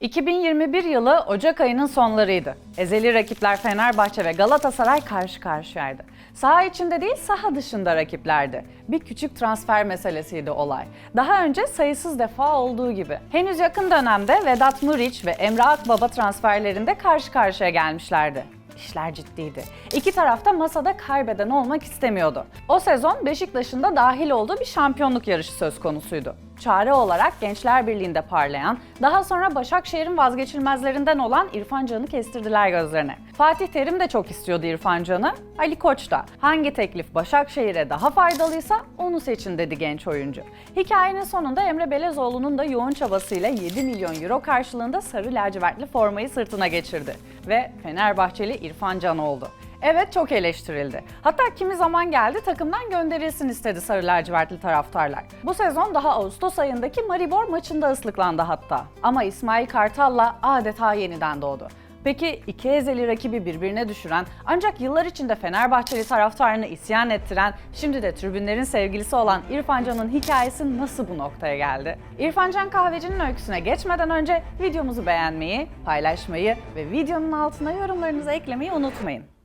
2021 yılı Ocak ayının sonlarıydı. Ezeli rakipler Fenerbahçe ve Galatasaray karşı karşıyaydı. Saha içinde değil saha dışında rakiplerdi. Bir küçük transfer meselesiydi olay. Daha önce sayısız defa olduğu gibi. Henüz yakın dönemde Vedat Muriç ve Emre Akbaba transferlerinde karşı karşıya gelmişlerdi. İşler ciddiydi. İki tarafta masada kaybeden olmak istemiyordu. O sezon Beşiktaş'ın da dahil olduğu bir şampiyonluk yarışı söz konusuydu. Çare olarak Gençler Birliği'nde parlayan, daha sonra Başakşehir'in vazgeçilmezlerinden olan İrfan Can'ı kestirdiler gözlerine. Fatih Terim de çok istiyordu İrfan Can'ı, Ali Koç da. Hangi teklif Başakşehir'e daha faydalıysa onu seçin dedi genç oyuncu. Hikayenin sonunda Emre Belezoğlu'nun da yoğun çabasıyla 7 milyon euro karşılığında sarı lacivertli formayı sırtına geçirdi. Ve Fenerbahçeli İrfan Can oldu. Evet çok eleştirildi. Hatta kimi zaman geldi takımdan gönderilsin istedi sarı lacivertli taraftarlar. Bu sezon daha Ağustos ayındaki Maribor maçında ıslıklandı hatta. Ama İsmail Kartal'la adeta yeniden doğdu. Peki iki ezeli rakibi birbirine düşüren ancak yıllar içinde Fenerbahçeli taraftarını isyan ettiren, şimdi de tribünlerin sevgilisi olan İrfan Can'ın hikayesi nasıl bu noktaya geldi? İrfan Can Kahveci'nin öyküsüne geçmeden önce videomuzu beğenmeyi, paylaşmayı ve videonun altına yorumlarınızı eklemeyi unutmayın.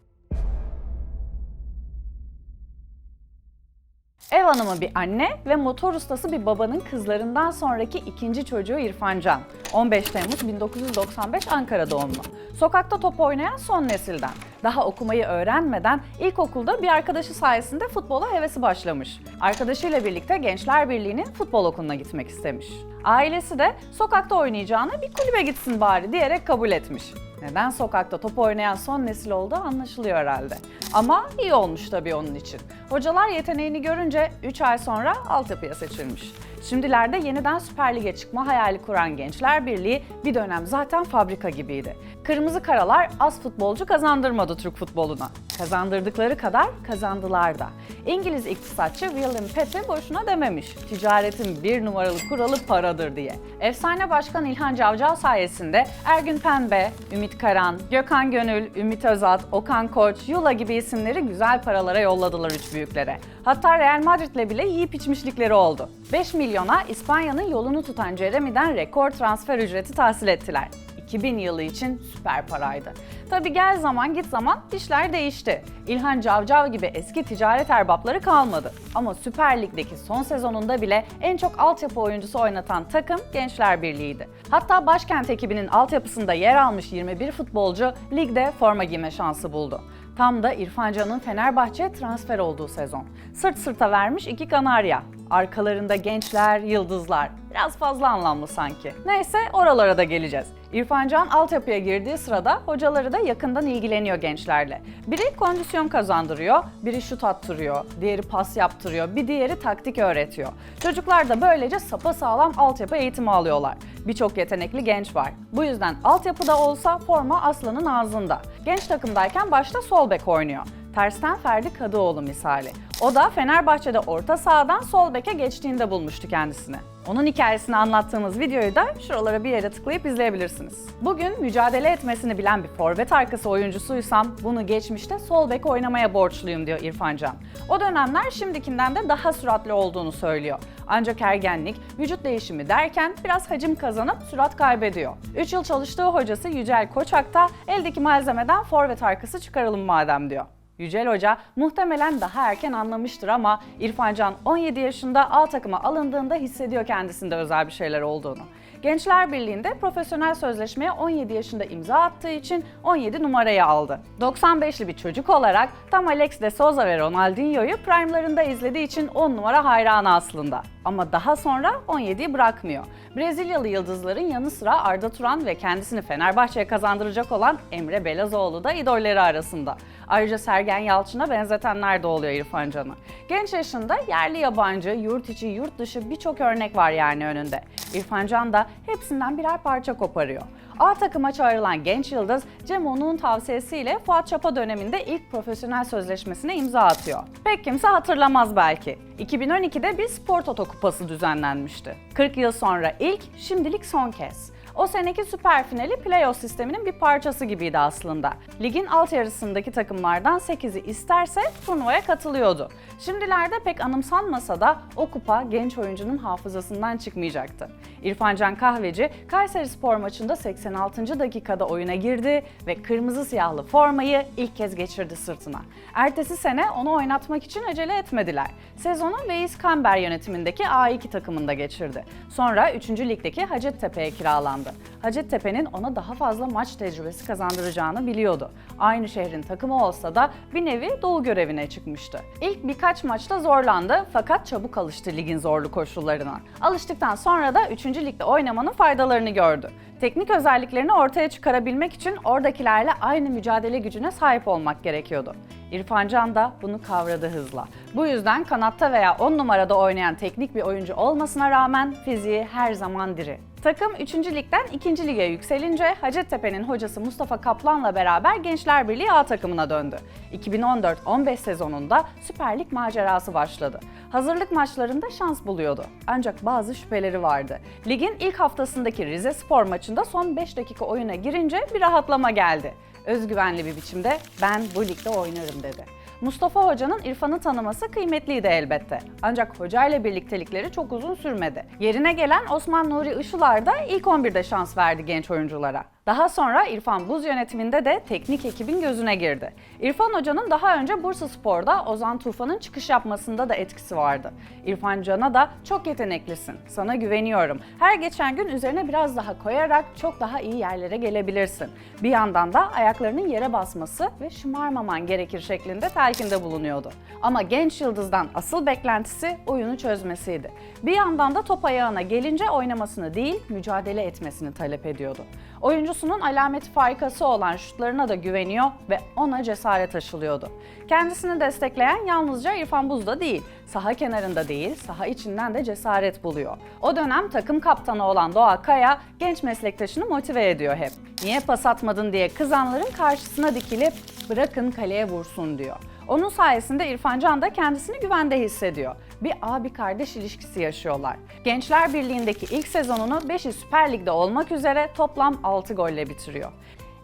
Ev hanımı bir anne ve motor ustası bir babanın kızlarından sonraki ikinci çocuğu İrfan Can. 15 Temmuz 1995 Ankara doğumlu. Sokakta top oynayan son nesilden. Daha okumayı öğrenmeden ilkokulda bir arkadaşı sayesinde futbola hevesi başlamış. Arkadaşıyla birlikte Gençler Birliği'nin futbol okuluna gitmek istemiş. Ailesi de sokakta oynayacağına bir kulübe gitsin bari diyerek kabul etmiş. Neden sokakta top oynayan son nesil olduğu anlaşılıyor herhalde. Ama iyi olmuş tabii onun için. Hocalar yeteneğini görünce 3 ay sonra altyapıya seçilmiş. Şimdilerde yeniden Süper Lig'e çıkma hayali kuran Gençler Birliği bir dönem zaten fabrika gibiydi. Kırmızı Karalar az futbolcu kazandırmadı Türk futboluna. Kazandırdıkları kadar kazandılar da. İngiliz iktisatçı William Petty boşuna dememiş. Ticaretin bir numaralı kuralı paradır diye. Efsane Başkan İlhan Cavcav sayesinde Ergün Pembe, Ümit Karan, Gökhan Gönül, Ümit Özat, Okan Koç, Yula gibi isimleri güzel paralara yolladılar üç büyüklere. Hatta Real Madrid'le bile yiyip içmişlikleri oldu. 5 milyona İspanya'nın yolunu tutan Jeremy'den rekor transfer ücreti tahsil ettiler. 2000 yılı için süper paraydı. Tabi gel zaman git zaman işler değişti. İlhan Cavcav gibi eski ticaret erbapları kalmadı. Ama Süper Lig'deki son sezonunda bile en çok altyapı oyuncusu oynatan takım Gençler Birliği'ydi. Hatta başkent ekibinin altyapısında yer almış 21 futbolcu ligde forma giyme şansı buldu. Tam da İrfan Can'ın Fenerbahçe'ye transfer olduğu sezon. Sırt sırta vermiş iki kanarya. Arkalarında gençler, yıldızlar. Biraz fazla anlamlı sanki. Neyse oralara da geleceğiz. İrfan Can altyapıya girdiği sırada hocaları da yakından ilgileniyor gençlerle. Biri kondisyon kazandırıyor, biri şut attırıyor, diğeri pas yaptırıyor, bir diğeri taktik öğretiyor. Çocuklar da böylece sapasağlam altyapı eğitimi alıyorlar. Birçok yetenekli genç var. Bu yüzden altyapıda olsa forma aslanın ağzında. Genç takımdayken başta sol bek oynuyor. Tersten Ferdi Kadıoğlu misali. O da Fenerbahçe'de orta sahadan sol beke geçtiğinde bulmuştu kendisini. Onun hikayesini anlattığımız videoyu da şuralara bir yere tıklayıp izleyebilirsiniz. Bugün mücadele etmesini bilen bir forvet arkası oyuncusuysam bunu geçmişte sol bek oynamaya borçluyum diyor İrfan Can. O dönemler şimdikinden de daha süratli olduğunu söylüyor. Ancak ergenlik, vücut değişimi derken biraz hacim kazanıp sürat kaybediyor. 3 yıl çalıştığı hocası Yücel Koçak da eldeki malzemeden forvet arkası çıkaralım madem diyor. Yücel Hoca muhtemelen daha erken anlamıştır ama İrfan Can 17 yaşında A takıma alındığında hissediyor kendisinde özel bir şeyler olduğunu. Gençler Birliği'nde profesyonel sözleşmeye 17 yaşında imza attığı için 17 numarayı aldı. 95'li bir çocuk olarak tam Alex de Souza ve Ronaldinho'yu prime'larında izlediği için 10 numara hayranı aslında. Ama daha sonra 17'yi bırakmıyor. Brezilyalı yıldızların yanı sıra Arda Turan ve kendisini Fenerbahçe'ye kazandıracak olan Emre Belezoğlu da idolleri arasında. Ayrıca Sergen Yalçın'a benzetenler de oluyor İrfan Can'ı. Genç yaşında yerli yabancı, yurt içi, yurt dışı birçok örnek var yani önünde. İrfan Can da hepsinden birer parça koparıyor. A takıma çağrılan genç yıldız Cem Onuk'un tavsiyesiyle Fuat Çapa döneminde ilk profesyonel sözleşmesine imza atıyor. Pek kimse hatırlamaz belki. 2012'de bir Spor Toto Kupası düzenlenmişti. 40 yıl sonra ilk, şimdilik son kez. O seneki süper finali playoff sisteminin bir parçası gibiydi aslında. Ligin alt yarısındaki takımlardan 8'i isterse turnuvaya katılıyordu. Şimdilerde pek anımsanmasa da o kupa genç oyuncunun hafızasından çıkmayacaktı. İrfan Can Kahveci, Kayseri Spor maçında 86. dakikada oyuna girdi ve kırmızı siyahlı formayı ilk kez geçirdi sırtına. Ertesi sene onu oynatmak için acele etmediler. Sezonu Veys Kamber yönetimindeki A2 takımında geçirdi. Sonra 3. Lig'deki Hacettepe'ye kiralandı. Hacettepe'nin ona daha fazla maç tecrübesi kazandıracağını biliyordu. Aynı şehrin takımı olsa da bir nevi doğu görevine çıkmıştı. İlk birkaç maçta zorlandı fakat çabuk alıştı ligin zorlu koşullarına. Alıştıktan sonra da 3. Lig'de oynamanın faydalarını gördü. Teknik özelliklerini ortaya çıkarabilmek için oradakilerle aynı mücadele gücüne sahip olmak gerekiyordu. İrfan Can da bunu kavradı hızla. Bu yüzden kanatta veya 10 numarada oynayan teknik bir oyuncu olmasına rağmen fiziği her zaman diri. Takım 3. ligden 2. lige yükselince Hacettepe'nin hocası Mustafa Kaplan'la beraber Gençler Birliği A takımına döndü. 2014-15 sezonunda Süper Lig macerası başladı. Hazırlık maçlarında şans buluyordu. Ancak bazı şüpheleri vardı. Ligin ilk haftasındaki Rize Spor maçında son 5 dakika oyuna girince bir rahatlama geldi. Özgüvenli bir biçimde ben bu ligde oynarım dedi. Mustafa Hoca'nın İrfan'ı tanıması kıymetliydi elbette. Ancak hocayla birliktelikleri çok uzun sürmedi. Yerine gelen Osman Nuri Işılar da ilk 11'de şans verdi genç oyunculara. Daha sonra İrfan Buz yönetiminde de teknik ekibin gözüne girdi. İrfan Hoca'nın daha önce Bursa Spor'da Ozan Tufan'ın çıkış yapmasında da etkisi vardı. İrfan Can'a da çok yeteneklisin, sana güveniyorum. Her geçen gün üzerine biraz daha koyarak çok daha iyi yerlere gelebilirsin. Bir yandan da ayaklarının yere basması ve şımarmaman gerekir şeklinde telkinde bulunuyordu. Ama genç yıldızdan asıl beklentisi oyunu çözmesiydi. Bir yandan da top ayağına gelince oynamasını değil, mücadele etmesini talep ediyordu. Oyuncusunun alameti farikası olan şutlarına da güveniyor ve ona cesaret aşılıyordu. Kendisini destekleyen yalnızca İrfan Buzda değil, saha kenarında değil, saha içinden de cesaret buluyor. O dönem takım kaptanı olan Doğa Kaya genç meslektaşını motive ediyor hep. Niye pas atmadın diye kızanların karşısına dikilip bırakın kaleye vursun diyor. Onun sayesinde İrfan Can da kendisini güvende hissediyor. Bir abi kardeş ilişkisi yaşıyorlar. Gençler Birliği'ndeki ilk sezonunu 5'i Süper Lig'de olmak üzere toplam 6 golle bitiriyor.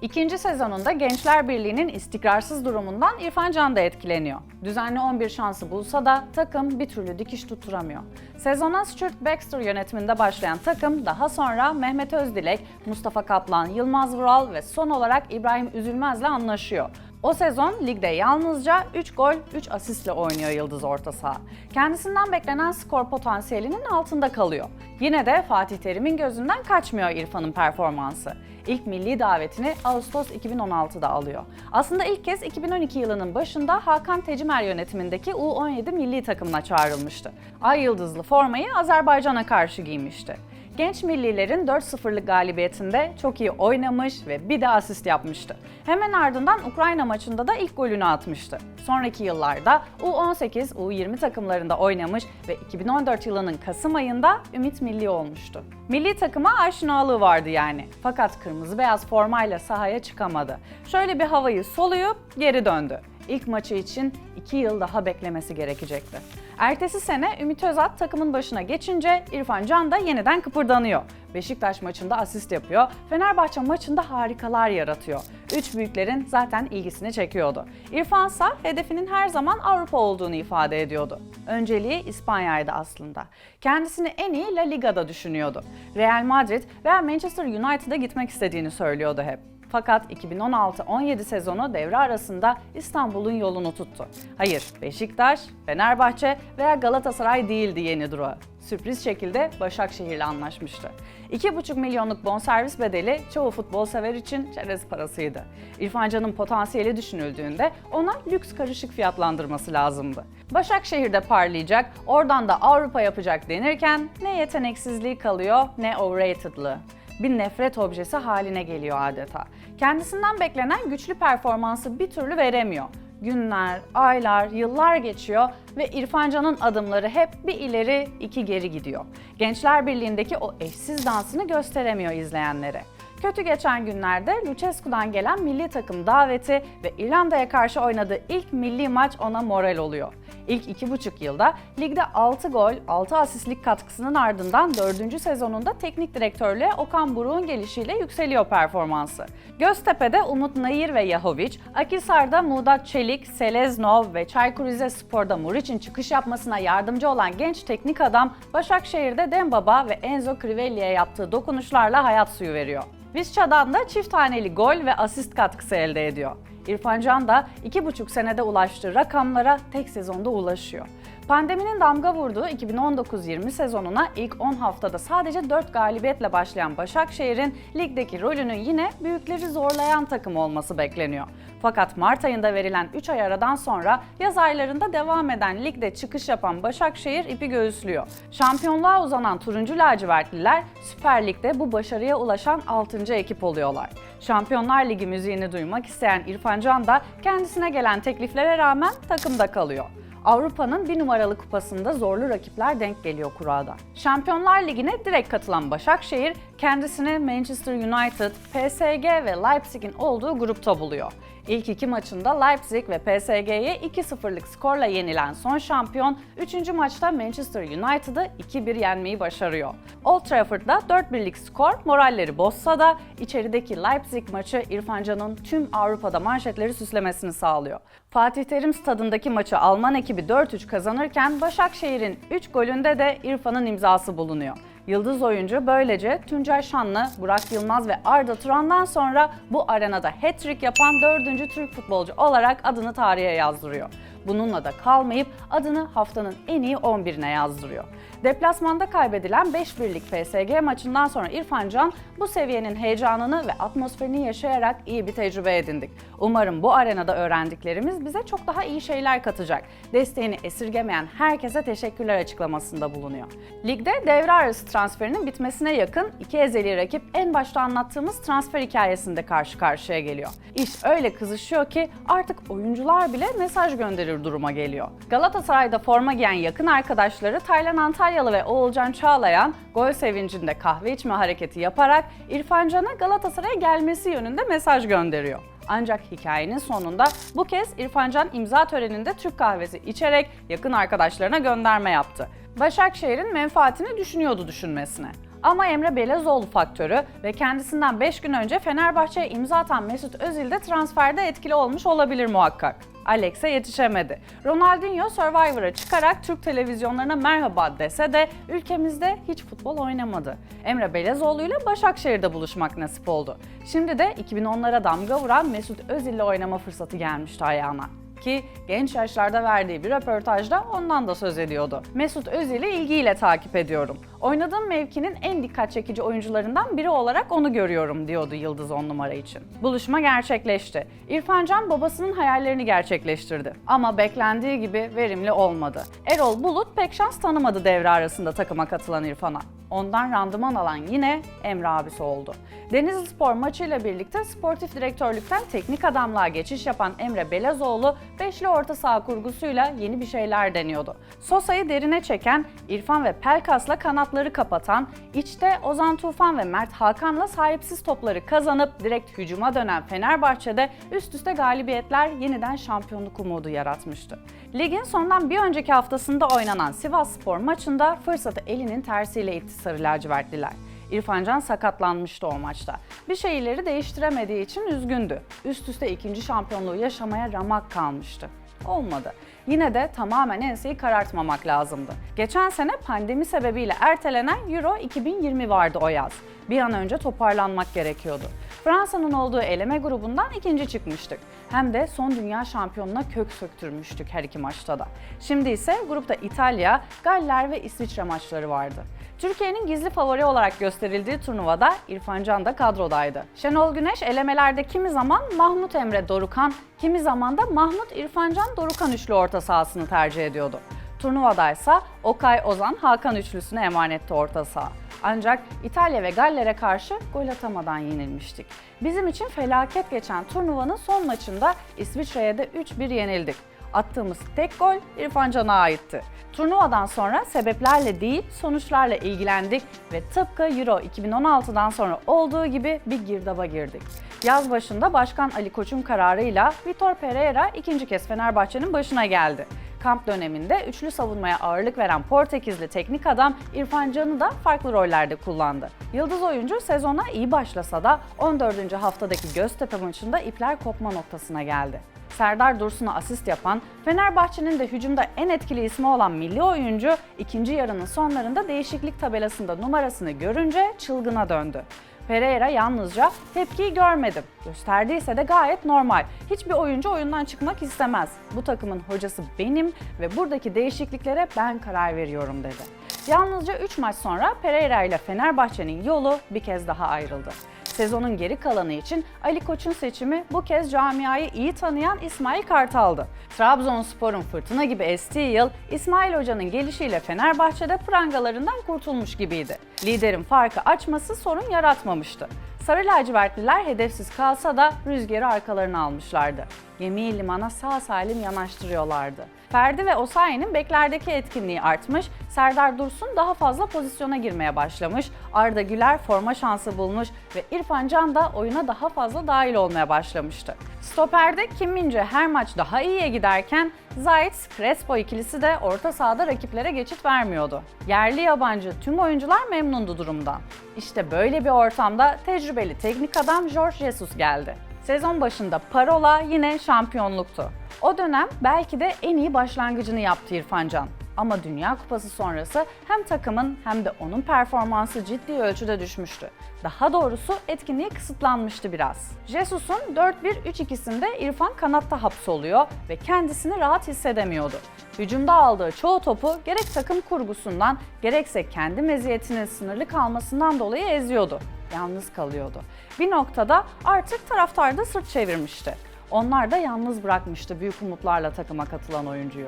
İkinci sezonunda Gençler Birliği'nin istikrarsız durumundan İrfan Can da etkileniyor. Düzenli 11 şansı bulsa da takım bir türlü dikiş tutturamıyor. Sezona Stuart Baxter yönetiminde başlayan takım daha sonra Mehmet Özdilek, Mustafa Kaplan, Yılmaz Vural ve son olarak İbrahim Üzülmez'le anlaşıyor. O sezon ligde yalnızca 3 gol, 3 asistle oynuyor Yıldız orta saha. Kendisinden beklenen skor potansiyelinin altında kalıyor. Yine de Fatih Terim'in gözünden kaçmıyor İrfan'ın performansı. İlk milli davetini Ağustos 2016'da alıyor. Aslında ilk kez 2012 yılının başında Hakan Tecimer yönetimindeki U17 milli takımına çağrılmıştı. Ay yıldızlı formayı Azerbaycan'a karşı giymişti. Genç millilerin 4-0'lık galibiyetinde çok iyi oynamış ve bir de asist yapmıştı. Hemen ardından Ukrayna maçında da ilk golünü atmıştı. Sonraki yıllarda U18, U20 takımlarında oynamış ve 2014 yılının Kasım ayında Ümit Milli olmuştu. Milli takıma aşinalığı vardı yani. Fakat kırmızı beyaz formayla sahaya çıkamadı. Şöyle bir havayı soluyup geri döndü. İlk maçı için 2 yıl daha beklemesi gerekecekti. Ertesi sene Ümit Özat takımın başına geçince İrfan Can da yeniden kıpırdanıyor. Beşiktaş maçında asist yapıyor, Fenerbahçe maçında harikalar yaratıyor. Üç büyüklerin zaten ilgisini çekiyordu. İrfan ise hedefinin her zaman Avrupa olduğunu ifade ediyordu. Önceliği İspanya'ydı aslında. Kendisini en iyi La Liga'da düşünüyordu. Real Madrid veya Manchester United'a gitmek istediğini söylüyordu hep. Fakat 2016-17 sezonu devre arasında İstanbul'un yolunu tuttu. Hayır, Beşiktaş, Fenerbahçe veya Galatasaray değildi yeni durağı. Sürpriz şekilde Başakşehir'le anlaşmıştı. 2,5 milyonluk bonservis bedeli çoğu futbol sever için çerez parasıydı. İrfan Can'ın potansiyeli düşünüldüğünde ona lüks karışık fiyatlandırması lazımdı. Başakşehir'de parlayacak, oradan da Avrupa yapacak denirken ne yeteneksizliği kalıyor ne overrated'lığı bir nefret objesi haline geliyor adeta. Kendisinden beklenen güçlü performansı bir türlü veremiyor. Günler, aylar, yıllar geçiyor ve İrfan Can'ın adımları hep bir ileri, iki geri gidiyor. Gençler Birliği'ndeki o eşsiz dansını gösteremiyor izleyenlere. Kötü geçen günlerde Lucescu'dan gelen milli takım daveti ve İrlanda'ya karşı oynadığı ilk milli maç ona moral oluyor. İlk iki buçuk yılda ligde 6 gol, 6 asistlik katkısının ardından 4. sezonunda teknik direktörlüğe Okan Buruk'un gelişiyle yükseliyor performansı. Göztepe'de Umut Nayir ve Yahovic, Akisar'da Muğdat Çelik, Seleznov ve Çaykur Rizespor'da Muriç'in çıkış yapmasına yardımcı olan genç teknik adam Başakşehir'de Dembaba ve Enzo Crivelli'ye yaptığı dokunuşlarla hayat suyu veriyor. Vizca'dan da çift taneli gol ve asist katkısı elde ediyor. İrfan Can da 2,5 senede ulaştığı rakamlara tek sezonda ulaşıyor. Pandeminin damga vurduğu 2019-20 sezonuna ilk 10 haftada sadece 4 galibiyetle başlayan Başakşehir'in ligdeki rolünün yine büyükleri zorlayan takım olması bekleniyor. Fakat Mart ayında verilen 3 ay aradan sonra yaz aylarında devam eden ligde çıkış yapan Başakşehir ipi göğüslüyor. Şampiyonluğa uzanan turuncu lacivertliler Süper Lig'de bu başarıya ulaşan 6. ekip oluyorlar. Şampiyonlar Ligi müziğini duymak isteyen İrfan Can da kendisine gelen tekliflere rağmen takımda kalıyor. Avrupa'nın bir numaralı kupasında zorlu rakipler denk geliyor kurada. Şampiyonlar Ligi'ne direkt katılan Başakşehir kendisini Manchester United, PSG ve Leipzig'in olduğu grupta buluyor. İlk iki maçında Leipzig ve PSG'ye 2-0'lık skorla yenilen son şampiyon 3. maçta Manchester United'ı 2-1 yenmeyi başarıyor. Old Trafford'da 4-1'lik skor moralleri bozsa da içerideki Leipzig maçı İrfan Can'ın tüm Avrupa'da manşetleri süslemesini sağlıyor. Fatih Terim stadındaki maçı Alman ekibi 4-3 kazanırken Başakşehir'in 3 golünde de İrfan'ın imzası bulunuyor. Yıldız oyuncu böylece Tuncay Şanlı, Burak Yılmaz ve Arda Turan'dan sonra bu arenada hat-trick yapan dördüncü Türk futbolcu olarak adını tarihe yazdırıyor. Bununla da kalmayıp adını haftanın en iyi 11'ine yazdırıyor. Deplasmanda kaybedilen 5-1'lik PSG maçından sonra İrfan Can bu seviyenin heyecanını ve atmosferini yaşayarak iyi bir tecrübe edindik. Umarım bu arenada öğrendiklerimiz bize çok daha iyi şeyler katacak. Desteğini esirgemeyen herkese teşekkürler açıklamasında bulunuyor. Ligde devre arası transferinin bitmesine yakın iki ezeli rakip en başta anlattığımız transfer hikayesinde karşı karşıya geliyor. İş öyle kızışıyor ki artık oyuncular bile mesaj gönderir duruma geliyor. Galatasaray'da forma giyen yakın arkadaşları Taylan Antalyalı ve Oğulcan Çağlayan gol sevincinde kahve içme hareketi yaparak İrfan Can'a Galatasaray'a gelmesi yönünde mesaj gönderiyor. Ancak hikayenin sonunda bu kez İrfan Can imza töreninde Türk kahvesi içerek yakın arkadaşlarına gönderme yaptı. Başakşehir'in menfaatini düşünüyordu düşünmesine. Ama Emre Belezoğlu faktörü ve kendisinden 5 gün önce Fenerbahçe'ye imza atan Mesut Özil de transferde etkili olmuş olabilir muhakkak. Alex'e yetişemedi. Ronaldinho Survivor'a çıkarak Türk televizyonlarına merhaba dese de ülkemizde hiç futbol oynamadı. Emre Belezoğlu ile Başakşehir'de buluşmak nasip oldu. Şimdi de 2010'lara damga vuran Mesut Özil ile oynama fırsatı gelmişti ayağına ki genç yaşlarda verdiği bir röportajda ondan da söz ediyordu. Mesut Özil'i ilgiyle takip ediyorum. Oynadığım mevkinin en dikkat çekici oyuncularından biri olarak onu görüyorum diyordu Yıldız 10 numara için. Buluşma gerçekleşti. İrfan Can babasının hayallerini gerçekleştirdi. Ama beklendiği gibi verimli olmadı. Erol Bulut pek şans tanımadı devre arasında takıma katılan İrfan'a. Ondan randıman alan yine Emre abisi oldu. Denizli Spor maçıyla birlikte sportif direktörlükten teknik adamlığa geçiş yapan Emre Belezoğlu beşli orta saha kurgusuyla yeni bir şeyler deniyordu. Sosa'yı derine çeken, İrfan ve Pelkas'la kanatları kapatan, içte Ozan Tufan ve Mert Hakan'la sahipsiz topları kazanıp direkt hücuma dönen Fenerbahçe'de üst üste galibiyetler yeniden şampiyonluk umudu yaratmıştı. Ligin sondan bir önceki haftasında oynanan Sivas Spor maçında fırsatı elinin tersiyle itti sarı lacivertliler. İrfan Can sakatlanmıştı o maçta. Bir şeyleri değiştiremediği için üzgündü. Üst üste ikinci şampiyonluğu yaşamaya ramak kalmıştı. Olmadı. Yine de tamamen enseyi karartmamak lazımdı. Geçen sene pandemi sebebiyle ertelenen Euro 2020 vardı o yaz. Bir an önce toparlanmak gerekiyordu. Fransa'nın olduğu eleme grubundan ikinci çıkmıştık. Hem de son dünya şampiyonuna kök söktürmüştük her iki maçta da. Şimdi ise grupta İtalya, Galler ve İsviçre maçları vardı. Türkiye'nin gizli favori olarak gösterildiği turnuvada İrfan Can da kadrodaydı. Şenol Güneş elemelerde kimi zaman Mahmut Emre Dorukan, kimi zaman da Mahmut İrfan Can Dorukan üçlü orta sahasını tercih ediyordu. Turnuvadaysa Okay Ozan Hakan üçlüsüne emanetti orta saha. Ancak İtalya ve Galler'e karşı gol atamadan yenilmiştik. Bizim için felaket geçen turnuvanın son maçında İsviçre'ye de 3-1 yenildik. Attığımız tek gol İrfan Can'a aitti. Turnuvadan sonra sebeplerle değil sonuçlarla ilgilendik ve tıpkı Euro 2016'dan sonra olduğu gibi bir girdaba girdik. Yaz başında Başkan Ali Koç'un kararıyla Vitor Pereira ikinci kez Fenerbahçe'nin başına geldi. Kamp döneminde üçlü savunmaya ağırlık veren Portekizli teknik adam İrfan Can'ı da farklı rollerde kullandı. Yıldız oyuncu sezona iyi başlasa da 14. haftadaki Göztepe maçında ipler kopma noktasına geldi. Serdar Dursun'a asist yapan, Fenerbahçe'nin de hücumda en etkili ismi olan milli oyuncu ikinci yarının sonlarında değişiklik tabelasında numarasını görünce çılgına döndü. Pereira yalnızca tepkiyi görmedim. Gösterdiyse de gayet normal. Hiçbir oyuncu oyundan çıkmak istemez. Bu takımın hocası benim ve buradaki değişikliklere ben karar veriyorum dedi. Yalnızca 3 maç sonra Pereira ile Fenerbahçe'nin yolu bir kez daha ayrıldı. Sezonun geri kalanı için Ali Koç'un seçimi bu kez camiayı iyi tanıyan İsmail Kartal'dı. Trabzonspor'un fırtına gibi estiği yıl İsmail Hoca'nın gelişiyle Fenerbahçe'de prangalarından kurtulmuş gibiydi. Liderin farkı açması sorun yaratmamıştı. Sarı lacivertliler hedefsiz kalsa da rüzgarı arkalarına almışlardı. Gemiyi limana sağ salim yanaştırıyorlardı. Ferdi ve Osayi'nin beklerdeki etkinliği artmış, Serdar Dursun daha fazla pozisyona girmeye başlamış, Arda Güler forma şansı bulmuş ve İrfan Can da oyuna daha fazla dahil olmaya başlamıştı. Stoper'de Kim Min-jae her maç daha iyiye giderken Zayt Crespo ikilisi de orta sahada rakiplere geçit vermiyordu. Yerli yabancı tüm oyuncular memnundu durumdan. İşte böyle bir ortamda tecrübeli teknik adam Jorge Jesus geldi. Sezon başında parola yine şampiyonluktu. O dönem belki de en iyi başlangıcını yaptı İrfan Can. Ama Dünya Kupası sonrası hem takımın hem de onun performansı ciddi ölçüde düşmüştü. Daha doğrusu etkinliği kısıtlanmıştı biraz. Jesus'un 4-1-3-2'sinde İrfan kanatta hapsoluyor ve kendisini rahat hissedemiyordu. Hücumda aldığı çoğu topu gerek takım kurgusundan gerekse kendi meziyetinin sınırlı kalmasından dolayı eziyordu. Yalnız kalıyordu. Bir noktada artık taraftar da sırt çevirmişti. Onlar da yalnız bırakmıştı büyük umutlarla takıma katılan oyuncuyu.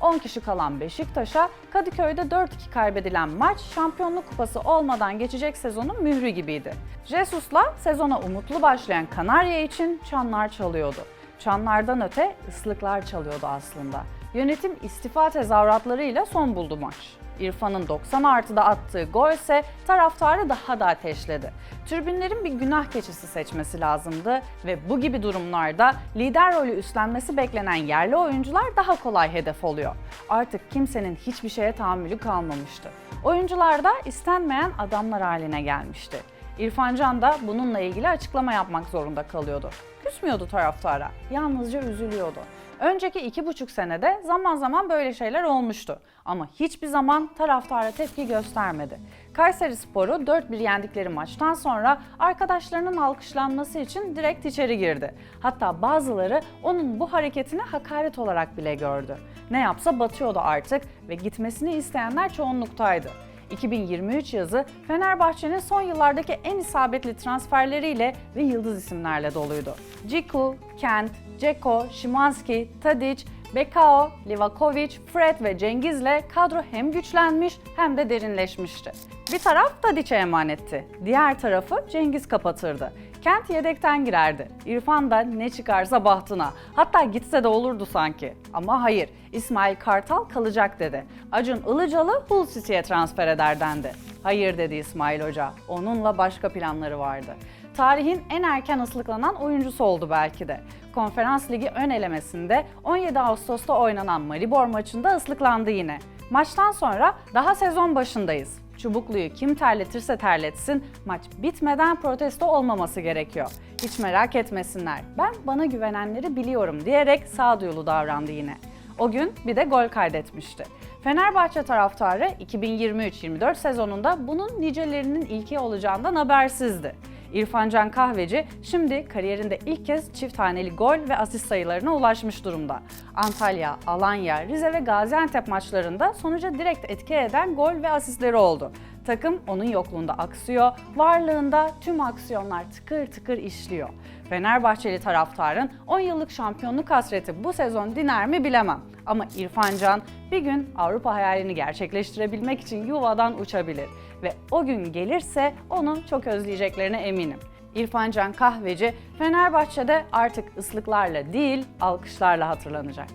10 kişi kalan Beşiktaş'a Kadıköy'de 4-2 kaybedilen maç şampiyonluk kupası olmadan geçecek sezonun mührü gibiydi. Jesus'la sezona umutlu başlayan Kanarya için çanlar çalıyordu. Çanlardan öte ıslıklar çalıyordu aslında. Yönetim istifa tezahüratlarıyla son buldu maç. İrfan'ın 90 artıda attığı gol ise taraftarı daha da ateşledi. Tribünlerin bir günah keçisi seçmesi lazımdı ve bu gibi durumlarda lider rolü üstlenmesi beklenen yerli oyuncular daha kolay hedef oluyor. Artık kimsenin hiçbir şeye tahammülü kalmamıştı. Oyuncular da istenmeyen adamlar haline gelmişti. İrfan Can da bununla ilgili açıklama yapmak zorunda kalıyordu. Küsmüyordu taraftara, yalnızca üzülüyordu. Önceki iki buçuk senede zaman zaman böyle şeyler olmuştu. Ama hiçbir zaman taraftara tepki göstermedi. Kayseri Sporu 4-1 yendikleri maçtan sonra arkadaşlarının alkışlanması için direkt içeri girdi. Hatta bazıları onun bu hareketini hakaret olarak bile gördü. Ne yapsa batıyordu artık ve gitmesini isteyenler çoğunluktaydı. 2023 yazı Fenerbahçe'nin son yıllardaki en isabetli transferleriyle ve yıldız isimlerle doluydu. Ciku, Kent, Ceko, Şimanski, Tadic, Bekao, Livakovic, Fred ve Cengiz'le kadro hem güçlenmiş hem de derinleşmişti. Bir taraf Tadic'e emanetti, diğer tarafı Cengiz kapatırdı. Kent yedekten girerdi. İrfan da ne çıkarsa bahtına. Hatta gitse de olurdu sanki. Ama hayır, İsmail Kartal kalacak dedi. Acun Ilıcalı Hull City'ye transfer eder dendi. Hayır dedi İsmail Hoca. Onunla başka planları vardı. Tarihin en erken ıslıklanan oyuncusu oldu belki de. Konferans Ligi ön elemesinde 17 Ağustos'ta oynanan Maribor maçında ıslıklandı yine. Maçtan sonra daha sezon başındayız. Çubukluyu kim terletirse terletsin, maç bitmeden protesto olmaması gerekiyor. Hiç merak etmesinler, ben bana güvenenleri biliyorum diyerek sağduyulu davrandı yine. O gün bir de gol kaydetmişti. Fenerbahçe taraftarı 2023-24 sezonunda bunun nicelerinin ilki olacağından habersizdi. İrfan Can Kahveci şimdi kariyerinde ilk kez çift haneli gol ve asist sayılarına ulaşmış durumda. Antalya, Alanya, Rize ve Gaziantep maçlarında sonuca direkt etki eden gol ve asistleri oldu. Takım onun yokluğunda aksıyor, varlığında tüm aksiyonlar tıkır tıkır işliyor. Fenerbahçeli taraftarın 10 yıllık şampiyonluk hasreti bu sezon diner mi bilemem. Ama İrfan Can bir gün Avrupa hayalini gerçekleştirebilmek için yuvadan uçabilir. Ve o gün gelirse onu çok özleyeceklerine eminim. İrfan Can Kahveci Fenerbahçe'de artık ıslıklarla değil alkışlarla hatırlanacak.